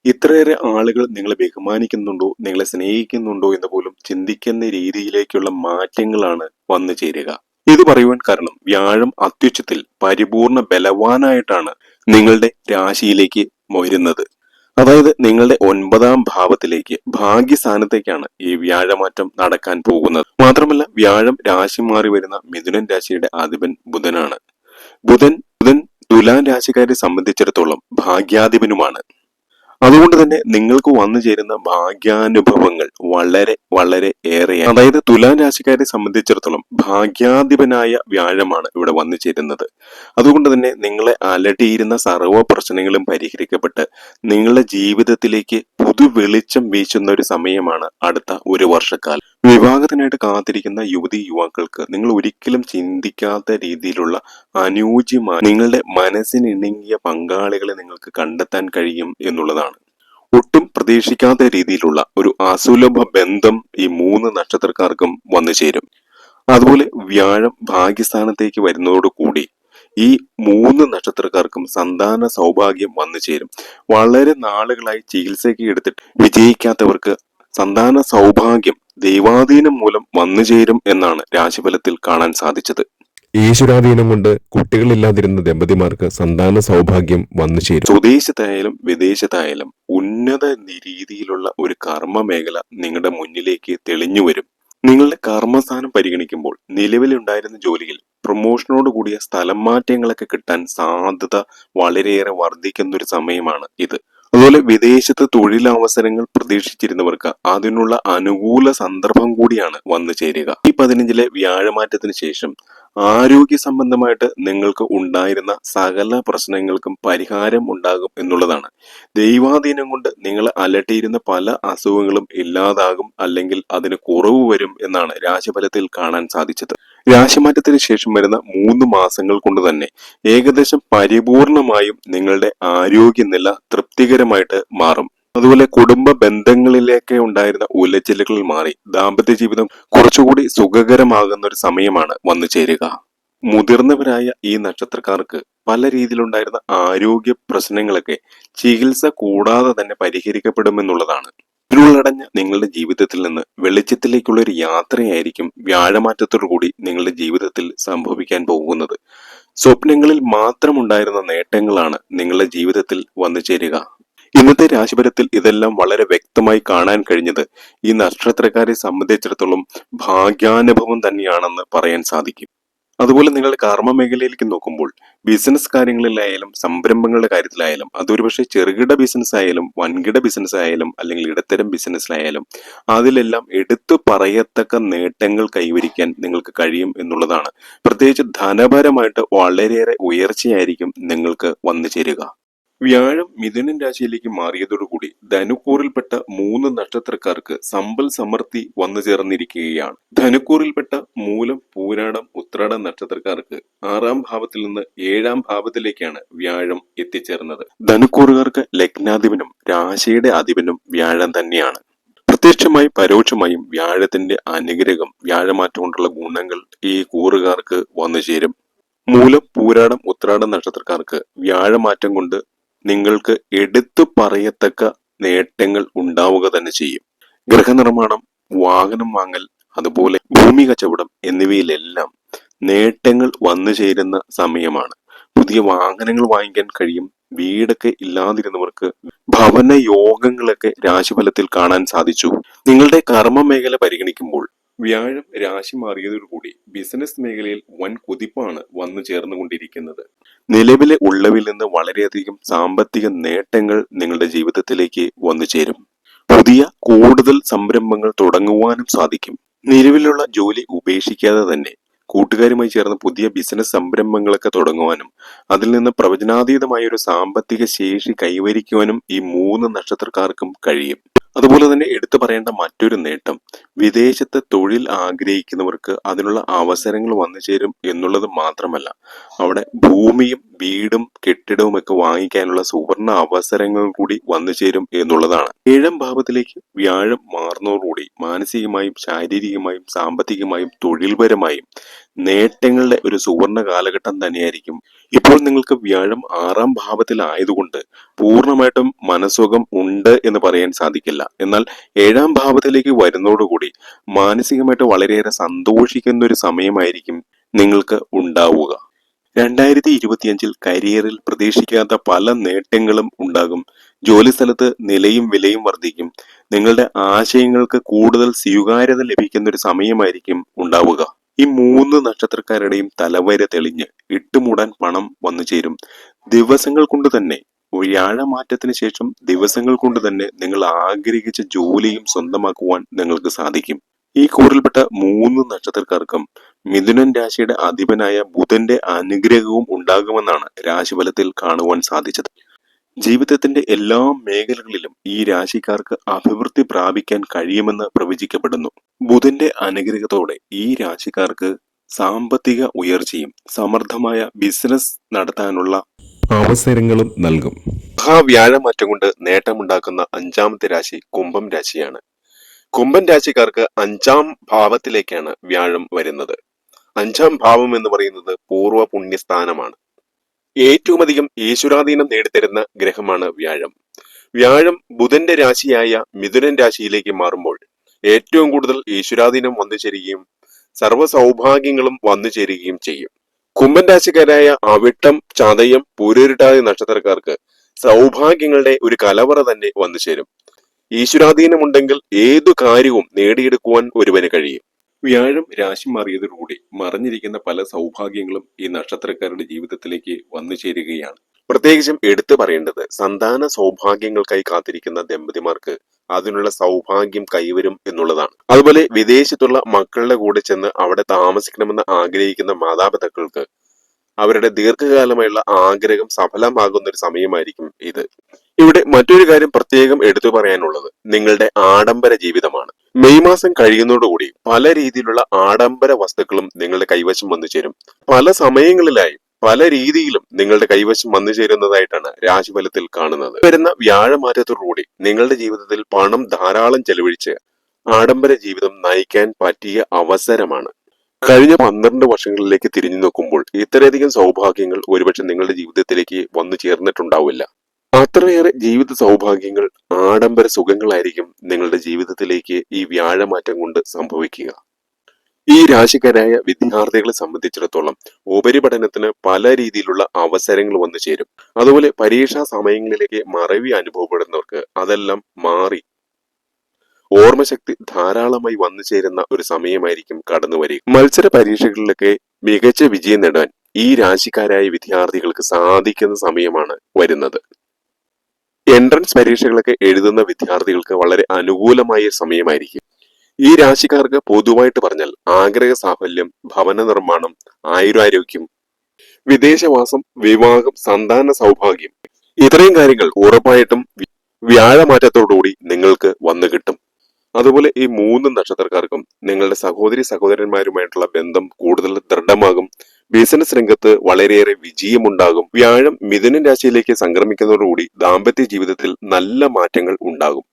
ഇത്രയേറെ ആളുകൾ നിങ്ങളെ ബഹുമാനിക്കുന്നുണ്ടോ നിങ്ങളെ സ്നേഹിക്കുന്നുണ്ടോ എന്ന് പോലും ചിന്തിക്കുന്ന രീതിയിലേക്കുള്ള മാറ്റങ്ങളാണ് വന്നു ചേരുക. ഇത് പറയുവാൻ കാരണം വ്യാഴം അത്യുച്ചത്തിൽ പരിപൂർണ ബലവാനായിട്ടാണ് നിങ്ങളുടെ രാശിയിലേക്ക് വരുന്നത്. അതായത് നിങ്ങളുടെ ഒൻപതാം ഭാവത്തിലേക്ക് ഭാഗ്യസ്ഥാനത്തേക്കാണ് ഈ വ്യാഴമാറ്റം നടക്കാൻ പോകുന്നത്. മാത്രമല്ല വ്യാഴം രാശി മാറി വരുന്ന മിഥുനൻ രാശിയുടെ അധിപൻ ബുധനാണ്. ബുധൻ ബുധൻ തുലാം രാശിക്കാരെ സംബന്ധിച്ചിടത്തോളം ഭാഗ്യാധിപനുമാണ്. അതുകൊണ്ട് തന്നെ നിങ്ങൾക്ക് വന്നു ചേരുന്ന ഭാഗ്യാനുഭവങ്ങൾ വളരെ വളരെ ഏറെയാണ്. അതായത് തുലാം രാശിക്കാരെ സംബന്ധിച്ചിടത്തോളം ഭാഗ്യാധിപനായ വ്യാഴമാണ് ഇവിടെ വന്നു ചേരുന്നത്. അതുകൊണ്ട് തന്നെ നിങ്ങളെ അലട്ടിയിരുന്ന സർവ പ്രശ്നങ്ങളും പരിഹരിക്കപ്പെട്ട് നിങ്ങളുടെ ജീവിതത്തിലേക്ക് പുതു വെളിച്ചം വീശുന്ന ഒരു സമയമാണ് അടുത്ത ഒരു വർഷക്കാലം. വിവാഹത്തിനായിട്ട് കാത്തിരിക്കുന്ന യുവതി യുവാക്കൾക്ക് നിങ്ങൾ ഒരിക്കലും ചിന്തിക്കാത്ത രീതിയിലുള്ള അനുയോജ്യമായ നിങ്ങളുടെ മനസ്സിനിണങ്ങിയ പങ്കാളികളെ നിങ്ങൾക്ക് കണ്ടെത്താൻ കഴിയും എന്നുള്ളതാണ്. ഒട്ടും പ്രതീക്ഷിക്കാത്ത രീതിയിലുള്ള ഒരു അസുലഭ ബന്ധം ഈ മൂന്ന് നക്ഷത്രക്കാർക്കും വന്നു ചേരും. അതുപോലെ വ്യാഴം ഭാഗ്യസ്ഥാനത്തേക്ക് വരുന്നതോടുകൂടി ഈ മൂന്ന് നക്ഷത്രക്കാർക്കും സന്താന സൗഭാഗ്യം വന്നു ചേരും. വളരെ നാളുകളായി ചികിത്സയ്ക്ക് എടുത്തിട്ട് വിജയിക്കാത്തവർക്ക് സന്താന സൗഭാഗ്യം ദൈവാധീനം മൂലം വന്നു ചേരും എന്നാണ് രാശിഫലത്തിൽ കാണാൻ സാധിച്ചത്. ഈശ്വരാധീനം കൊണ്ട് കുട്ടികളില്ലാതിരുന്ന ദമ്പതിമാർക്ക് സന്താന സൗഭാഗ്യം വന്നു ചേരും. സ്വദേശത്തായാലും വിദേശത്തായാലും ഉന്നത രീതിയിലുള്ള ഒരു കർമ്മ മേഖല നിങ്ങളുടെ മുന്നിലേക്ക് തെളിഞ്ഞു വരും. നിങ്ങളുടെ കർമ്മസ്ഥാനം പരിഗണിക്കുമ്പോൾ നിലവിലുണ്ടായിരുന്ന ജോലിയിൽ പ്രൊമോഷനോട് കൂടിയ സ്ഥലം മാറ്റങ്ങളൊക്കെ കിട്ടാൻ സാധ്യത വളരെയേറെ വർദ്ധിക്കുന്ന ഒരു സമയമാണ് ഇത്. അതുപോലെ വിദേശത്ത് തൊഴിലവസരങ്ങൾ പ്രതീക്ഷിച്ചിരുന്നവർക്ക് അതിനുള്ള അനുകൂല സന്ദർഭം കൂടിയാണ് വന്നു ചേരുക. ഈ പതിനഞ്ചിലെ വ്യാഴമാറ്റത്തിന് ശേഷം ആരോഗ്യ സംബന്ധമായിട്ട് നിങ്ങൾക്ക് ഉണ്ടായിരുന്ന സകല പ്രശ്നങ്ങൾക്കും പരിഹാരം ഉണ്ടാകും എന്നുള്ളതാണ്. ദൈവാധീനം കൊണ്ട് നിങ്ങൾ അലട്ടിയിരുന്ന പല അസുഖങ്ങളും ഇല്ലാതാകും അല്ലെങ്കിൽ അതിന് കുറവ് വരും എന്നാണ് രാശിഫലത്തിൽ കാണാൻ സാധിച്ചത്. രാശിമാറ്റത്തിന് ശേഷം വരുന്ന മൂന്ന് മാസങ്ങൾ കൊണ്ട് തന്നെ ഏകദേശം പരിപൂർണമായും നിങ്ങളുടെ ആരോഗ്യനില തൃപ്തികരമായിട്ട് മാറും. അതുപോലെ കുടുംബ ബന്ധങ്ങളിലേക്ക് ഉണ്ടായിരുന്ന ഉലച്ചിലുകൾ മാറി ദാമ്പത്യ ജീവിതം കുറച്ചുകൂടി സുഖകരമാകുന്ന ഒരു സമയമാണ് വന്നു ചേരുക. മുതിർന്നവരായ ഈ നക്ഷത്രക്കാർക്ക് പല രീതിയിലുണ്ടായിരുന്ന ആരോഗ്യ പ്രശ്നങ്ങളൊക്കെ ചികിത്സ കൂടാതെ തന്നെ പരിഹരിക്കപ്പെടുമെന്നുള്ളതാണ്. ഇരുളടഞ്ഞ നിങ്ങളുടെ ജീവിതത്തിൽ നിന്ന് വെളിച്ചത്തിലേക്കുള്ള ഒരു യാത്രയായിരിക്കും വ്യാഴമാറ്റത്തോടു കൂടി നിങ്ങളുടെ ജീവിതത്തിൽ സംഭവിക്കാൻ പോകുന്നത്. സ്വപ്നങ്ങളിൽ മാത്രമുണ്ടായിരുന്ന നേട്ടങ്ങളാണ് നിങ്ങളുടെ ജീവിതത്തിൽ വന്നു ചേരുക. ഇന്നത്തെ രാശിപരത്തിൽ ഇതെല്ലാം വളരെ വ്യക്തമായി കാണാൻ കഴിഞ്ഞത് ഈ നക്ഷത്രക്കാരെ സംബന്ധിച്ചിടത്തോളം ഭാഗ്യാനുഭവം തന്നെയാണെന്ന് പറയാൻ സാധിക്കും. അതുപോലെ നിങ്ങൾ കർമ്മ മേഖലയിലേക്ക് നോക്കുമ്പോൾ ബിസിനസ് കാര്യങ്ങളിലായാലും സംരംഭങ്ങളുടെ കാര്യത്തിലായാലും അതൊരുപക്ഷെ ചെറുകിട ബിസിനസ് ആയാലും വൻകിട ബിസിനസ് ആയാലും അല്ലെങ്കിൽ ഇടത്തരം ബിസിനസ്സിലായാലും അതിലെല്ലാം എടുത്തു പറയത്തക്ക നേട്ടങ്ങൾ കൈവരിക്കാൻ നിങ്ങൾക്ക് കഴിയും എന്നുള്ളതാണ്. പ്രത്യേകിച്ച് ധനപരമായിട്ട് വളരെയേറെ ഉയർച്ചയായിരിക്കും നിങ്ങൾക്ക് വന്നു ചേരുക വ്യാഴം മിഥുനൻ രാശിയിലേക്ക് മാറിയതോടുകൂടി ധനുക്കൂറിൽപ്പെട്ട മൂന്ന് നക്ഷത്രക്കാർക്ക് സമ്പൽ സമൃദ്ധി വന്നു ചേർന്നിരിക്കുകയാണ്. ധനുക്കൂറിൽപ്പെട്ട മൂലം പൂരാടം ഉത്രാടം നക്ഷത്രക്കാർക്ക് ആറാം ഭാവത്തിൽ നിന്ന് ഏഴാം ഭാവത്തിലേക്കാണ് വ്യാഴം എത്തിച്ചേർന്നത്. ധനുക്കൂറുകാർക്ക് ലഗ്നാധിപനും രാശിയുടെ അധിപനും വ്യാഴം തന്നെയാണ്. പ്രത്യക്ഷമായി പരോക്ഷമായും വ്യാഴത്തിന്റെ അനുഗ്രഹം വ്യാഴമാറ്റം കൊണ്ടുള്ള ഗുണങ്ങൾ ഈ കൂറുകാർക്ക് വന്നു ചേരും. മൂലം പൂരാടം ഉത്രാടം നക്ഷത്രക്കാർക്ക് വ്യാഴമാറ്റം കൊണ്ട് നിങ്ങൾക്ക് എടുത്തു പറയത്തക്ക നേട്ടങ്ങൾ ഉണ്ടാവുക തന്നെ ചെയ്യും. ഗൃഹനിർമ്മാണം വാഹനം വാങ്ങൽ അതുപോലെ ഭൂമി കച്ചവടം എന്നിവയിലെല്ലാം നേട്ടങ്ങൾ വന്നു ചേരുന്ന സമയമാണ്. പുതിയ വാഹനങ്ങൾ വാങ്ങിക്കാൻ കഴിയും വീടൊക്കെ ഇല്ലാതിരുന്നവർക്ക് ഭവന യോഗങ്ങളൊക്കെ രാശിഫലത്തിൽ കാണാൻ സാധിച്ചു. നിങ്ങളുടെ കർമ്മ മേഖല പരിഗണിക്കുമ്പോൾ വ്യാഴം രാശി മാറിയതോടുകൂടി ബിസിനസ് മേഖലയിൽ വൻ കുതിപ്പാണ് വന്നു ചേർന്നുകൊണ്ടിരിക്കുന്നത്. നിലവിലെ ഉള്ളവിൽ നിന്ന് വളരെയധികം സാമ്പത്തിക നേട്ടങ്ങൾ നിങ്ങളുടെ ജീവിതത്തിലേക്ക് വന്നു ചേരും. പുതിയ കൂടുതൽ സംരംഭങ്ങൾ തുടങ്ങുവാനും സാധിക്കും. നിലവിലുള്ള ജോലി ഉപേക്ഷിക്കാതെ തന്നെ കൂട്ടുകാരുമായി ചേർന്ന് പുതിയ ബിസിനസ് സംരംഭങ്ങളൊക്കെ തുടങ്ങുവാനും അതിൽ നിന്ന് പ്രവചനാതീതമായ ഒരു സാമ്പത്തിക ശേഷി കൈവരിക്കുവാനും ഈ മൂന്ന് നക്ഷത്രക്കാർക്കും കഴിയും. അതുപോലെ തന്നെ എടുത്തു പറയേണ്ട മറ്റൊരു നേട്ടം വിദേശത്ത് തൊഴിൽ ആഗ്രഹിക്കുന്നവർക്ക് അതിനുള്ള അവസരങ്ങൾ വന്നു ചേരും എന്നുള്ളത് മാത്രമല്ല. അവിടെ ഭൂമിയും വീടും കെട്ടിടവും ഒക്കെ വാങ്ങിക്കാനുള്ള സുവർണ അവസരങ്ങൾ കൂടി വന്നു ചേരും എന്നുള്ളതാണ്. ഏഴാം ഭാവത്തിലേക്ക് വ്യാഴം മാറുന്നതോടുകൂടി മാനസികമായും ശാരീരികമായും സാമ്പത്തികമായും തൊഴിൽപരമായും നേട്ടങ്ങളുടെ ഒരു സുവർണ കാലഘട്ടം തന്നെയായിരിക്കും. ഇപ്പോൾ നിങ്ങൾക്ക് വ്യാഴം ആറാം ഭാവത്തിലായതുകൊണ്ട് പൂർണമായിട്ടും മനസ്സുഖം ഉണ്ട് എന്ന് പറയാൻ സാധിക്കില്ല. എന്നാൽ ഏഴാം ഭാവത്തിലേക്ക് വരുന്നതോടുകൂടി മാനസികമായിട്ട് വളരെയേറെ സന്തോഷിക്കുന്ന ഒരു സമയമായിരിക്കും നിങ്ങൾക്ക് ഉണ്ടാവുക. രണ്ടായിരത്തി ഇരുപത്തിയഞ്ചിൽ കരിയറിൽ പ്രതീക്ഷിക്കാത്ത പല നേട്ടങ്ങളും ഉണ്ടാകും. ജോലി സ്ഥലത്ത് നിലയും വിലയും വർദ്ധിക്കും. നിങ്ങളുടെ ആശയങ്ങൾക്ക് കൂടുതൽ സ്വീകാര്യത ലഭിക്കുന്ന ഒരു സമയമായിരിക്കും ഉണ്ടാവുക. ഈ മൂന്ന് നക്ഷത്രക്കാരുടെയും തലവര തെളിഞ്ഞ് ഇട്ടുമൂടാൻ പണം വന്നു ചേരും. ദിവസങ്ങൾ കൊണ്ട് തന്നെ വ്യാഴമാറ്റത്തിന് ശേഷം ദിവസങ്ങൾ കൊണ്ട് തന്നെ നിങ്ങൾ ആഗ്രഹിച്ച ജോലിയും സ്വന്തമാക്കുവാൻ നിങ്ങൾക്ക് സാധിക്കും. ഈ കൂറിൽപ്പെട്ട മൂന്ന് നക്ഷത്രക്കാർക്കും മിഥുനൻ രാശിയുടെ അധിപനായ ബുധന്റെ അനുഗ്രഹവും ഉണ്ടാകുമെന്നാണ് രാശിഫലത്തിൽ കാണുവാൻ സാധിച്ചത്. ജീവിതത്തിന്റെ എല്ലാ മേഖലകളിലും ഈ രാശിക്കാർക്ക് അഭിവൃദ്ധി പ്രാപിക്കാൻ കഴിയുമെന്ന് പ്രവചിക്കപ്പെടുന്നു. ബുധന്റെ അനുഗ്രഹത്തോടെ ഈ രാശിക്കാർക്ക് സാമ്പത്തിക ഉയർച്ചയും സമർത്ഥമായ ബിസിനസ് നടത്താനുള്ള അവസരങ്ങളും നൽകും. മഹാവ്യാഴമാറ്റം കൊണ്ട് നേട്ടമുണ്ടാക്കുന്ന അഞ്ചാമത്തെ രാശി കുംഭം രാശിയാണ്. കുംഭം രാശിക്കാർക്ക് അഞ്ചാം ഭാവത്തിലേക്കാണ് വ്യാഴം വരുന്നത്. അഞ്ചാം ഭാവം എന്ന് പറയുന്നത് പൂർവ പുണ്യസ്ഥാനമാണ്. ഏറ്റവും അധികം ഈശ്വരാധീനം നേടിത്തരുന്ന ഗ്രഹമാണ് വ്യാഴം. വ്യാഴം ബുധന്റെ രാശിയായ മിഥുനൻ രാശിയിലേക്ക് മാറുമ്പോൾ ഏറ്റവും കൂടുതൽ ഈശ്വരാധീനം വന്നു ചേരുകയും സർവ സൗഭാഗ്യങ്ങളും വന്നു ചേരുകയും ചെയ്യും. കുംഭൻ രാശിക്കാരായ അവിട്ടം ചതയം പൂരരുട്ടാതി നക്ഷത്രക്കാർക്ക് സൗഭാഗ്യങ്ങളുടെ ഒരു കലവറ തന്നെ വന്നു ചേരും. ഈശ്വരാധീനമുണ്ടെങ്കിൽ ഏതു കാര്യവും നേടിയെടുക്കുവാൻ ഒരുവന് കഴിയും. വ്യാഴം രാശി മാറിയതോടുകൂടി മറഞ്ഞിരിക്കുന്ന പല സൗഭാഗ്യങ്ങളും ഈ നക്ഷത്രക്കാരുടെ ജീവിതത്തിലേക്ക് വന്നു ചേരുകയാണ്. പ്രത്യേകിച്ചും എടുത്തു പറയേണ്ടത് സന്താന സൗഭാഗ്യങ്ങൾക്കായി കാത്തിരിക്കുന്ന ദമ്പതിമാർക്ക് അതിനുള്ള സൗഭാഗ്യം കൈവരും എന്നുള്ളതാണ്. അതുപോലെ വിദേശത്തുള്ള മക്കളുടെ കൂടെ ചെന്ന് അവിടെ താമസിക്കണമെന്ന് ആഗ്രഹിക്കുന്ന മാതാപിതാക്കൾക്ക് അവരുടെ ദീർഘകാലമായുള്ള ആഗ്രഹം സഫലമാകുന്ന ഒരു സമയമായിരിക്കും ഇത്. ഇവിടെ മറ്റൊരു കാര്യം പ്രത്യേകം എടുത്തു പറയാനുള്ളത്. നിങ്ങളുടെ ആഡംബര ജീവിതമാണ്. മെയ് മാസം കഴിയുന്നതോടുകൂടി പല രീതിയിലുള്ള ആഡംബര വസ്തുക്കളും നിങ്ങളുടെ കൈവശം വന്നു ചേരും. പല സമയങ്ങളിലായി പല രീതിയിലും നിങ്ങളുടെ കൈവശം വന്നു ചേരുന്നതായിട്ടാണ് രാശിഫലത്തിൽ കാണുന്നത്. വരുന്ന വ്യാഴമാറ്റത്തോടുകൂടി നിങ്ങളുടെ ജീവിതത്തിൽ പണം ധാരാളം ചെലവഴിച്ച് ആഡംബര ജീവിതം നയിക്കാൻ പറ്റിയ അവസരമാണ്. കഴിഞ്ഞ പന്ത്രണ്ട് വർഷങ്ങളിലേക്ക് തിരിഞ്ഞു നോക്കുമ്പോൾ ഇത്രയധികം സൗഭാഗ്യങ്ങൾ ഒരുപക്ഷെ നിങ്ങളുടെ ജീവിതത്തിലേക്ക് വന്നു ചേർന്നിട്ടുണ്ടാവില്ല. അത്രയേറെ ജീവിത സൗഭാഗ്യങ്ങൾ ആഡംബര സുഖങ്ങളായിരിക്കും നിങ്ങളുടെ ജീവിതത്തിലേക്ക് ഈ വ്യാഴമാറ്റം കൊണ്ട് സംഭവിക്കുക. ഈ രാശിക്കാരായ വിദ്യാർത്ഥികളെ സംബന്ധിച്ചിടത്തോളം ഉപരിപഠനത്തിന് പല രീതിയിലുള്ള അവസരങ്ങൾ വന്നു ചേരും. അതുപോലെ പരീക്ഷാ സമയങ്ങളിലേക്ക് മറവി അനുഭവപ്പെടുന്നവർക്ക് അതെല്ലാം മാറി ഓർമ്മശക്തി ധാരാളമായി വന്നു ചേരുന്ന ഒരു സമയമായിരിക്കും കടന്നു വരിക. മത്സര പരീക്ഷകളിലൊക്കെ മികച്ച വിജയം നേടാൻ ഈ രാശിക്കാരായ വിദ്യാർത്ഥികൾക്ക് സാധിക്കുന്ന സമയമാണ് വരുന്നത്. എൻട്രൻസ് പരീക്ഷകളൊക്കെ എഴുതുന്ന വിദ്യാർത്ഥികൾക്ക് വളരെ അനുകൂലമായ സമയമായിരിക്കും. ഈ രാശിക്കാർക്ക് പൊതുവായിട്ട് പറഞ്ഞാൽ ആഗ്രഹ സാഫല്യം ഭവന നിർമ്മാണം ആയുരാരോഗ്യം വിദേശവാസം വിവാഹം സന്താന സൗഭാഗ്യം ഇത്രയും കാര്യങ്ങൾ ഉറപ്പായിട്ടും വ്യാഴമാറ്റത്തോടുകൂടി നിങ്ങൾക്ക് വന്നു കിട്ടും. അതുപോലെ ഈ മൂന്ന് നക്ഷത്രക്കാർക്കും നിങ്ങളുടെ സഹോദരി സഹോദരന്മാരുമായിട്ടുള്ള ബന്ധം കൂടുതൽ ദൃഢമാകും. ബിസിനസ് രംഗത്ത് വളരെയേറെ വിജയമുണ്ടാകും. വ്യാഴം മിഥുനൻ രാശിയിലേക്ക് സംക്രമിക്കുന്നതോടുകൂടി ദാമ്പത്യ ജീവിതത്തിൽ നല്ല മാറ്റങ്ങൾ ഉണ്ടാകും.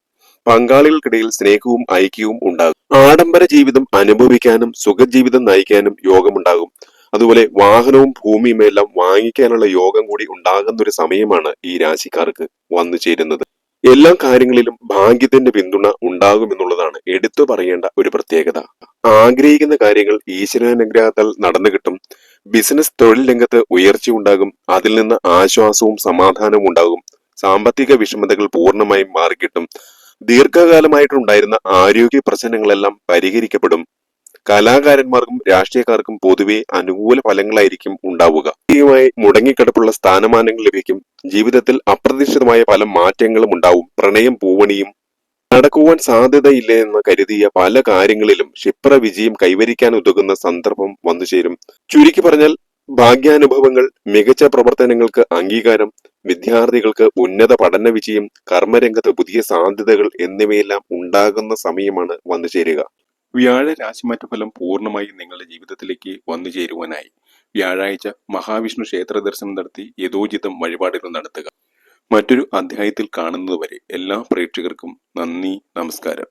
പങ്കാളികൾക്കിടയിൽ സ്നേഹവും ഐക്യവും ഉണ്ടാകും. ആഡംബര ജീവിതം അനുഭവിക്കാനും സുഖജീവിതം നയിക്കാനും യോഗമുണ്ടാകും. അതുപോലെ വാഹനവും ഭൂമിയുമെല്ലാം വാങ്ങിക്കാനുള്ള യോഗം കൂടി ഉണ്ടാകുന്ന ഒരു സമയമാണ് ഈ രാശിക്കാർക്ക് വന്നു ചേരുന്നത് എല്ലാ കാര്യങ്ങളിലും ഭാഗ്യത്തിന്റെ പിന്തുണ ഉണ്ടാകുമെന്നുള്ളതാണ് എടുത്തു പറയേണ്ട ഒരു പ്രത്യേകത. ആഗ്രഹിക്കുന്ന കാര്യങ്ങൾ ഈശ്വരാനുഗ്രഹത്താൽ നടന്നു കിട്ടും. ബിസിനസ് തൊഴിൽ രംഗത്ത് ഉയർച്ചയുണ്ടാകും അതിൽ നിന്ന് ആശ്വാസവും സമാധാനവും ഉണ്ടാകും. സാമ്പത്തിക വിഷമതകൾ പൂർണമായും മാറിക്കിട്ടും. ദീർഘകാലമായിട്ടുണ്ടായിരുന്ന ആരോഗ്യ പ്രശ്നങ്ങളെല്ലാം പരിഹരിക്കപ്പെടും. കലാകാരന്മാർക്കും രാഷ്ട്രീയക്കാർക്കും പൊതുവെ അനുകൂല ഫലങ്ങളായിരിക്കും ഉണ്ടാവുക. ായി മുടങ്ങിക്കിടപ്പുള്ള സ്ഥാനമാനങ്ങൾ ലഭിക്കും. ജീവിതത്തിൽ അപ്രതീക്ഷിതമായ പല മാറ്റങ്ങളും ഉണ്ടാവും. പ്രണയം പൂവണിയും നടക്കുവാൻ സാധ്യതയില്ല എന്ന് കരുതിയ പല കാര്യങ്ങളിലും ക്ഷിപ്ര വിജയം കൈവരിക്കാൻ ഉതകുന്ന സന്ദർഭം വന്നു ചേരും. ചുരുക്കി പറഞ്ഞാൽ ഭാഗ്യാനുഭവങ്ങൾ മികച്ച പ്രവർത്തനങ്ങൾക്ക് അംഗീകാരം വിദ്യാർത്ഥികൾക്ക് ഉന്നത പഠന വിജയം കർമ്മരംഗത്ത് പുതിയ സാധ്യതകൾ എന്നിവയെല്ലാം ഉണ്ടാകുന്ന സമയമാണ് വന്നു ചേരുക. വ്യാഴ രാശിമാറ്റ ഫലം പൂർണമായും നിങ്ങളുടെ ജീവിതത്തിലേക്ക് വന്നു ചേരുവാനായി. വ്യാഴാഴ്ച മഹാവിഷ്ണു ക്ഷേത്ര ദർശനം നടത്തി യഥോചിതം വഴിപാടുകൾ നടത്തുക. മറ്റൊരു അധ്യായത്തിൽ കാണുന്നതുവരെ എല്ലാ പ്രേക്ഷകർക്കും നന്ദി നമസ്കാരം.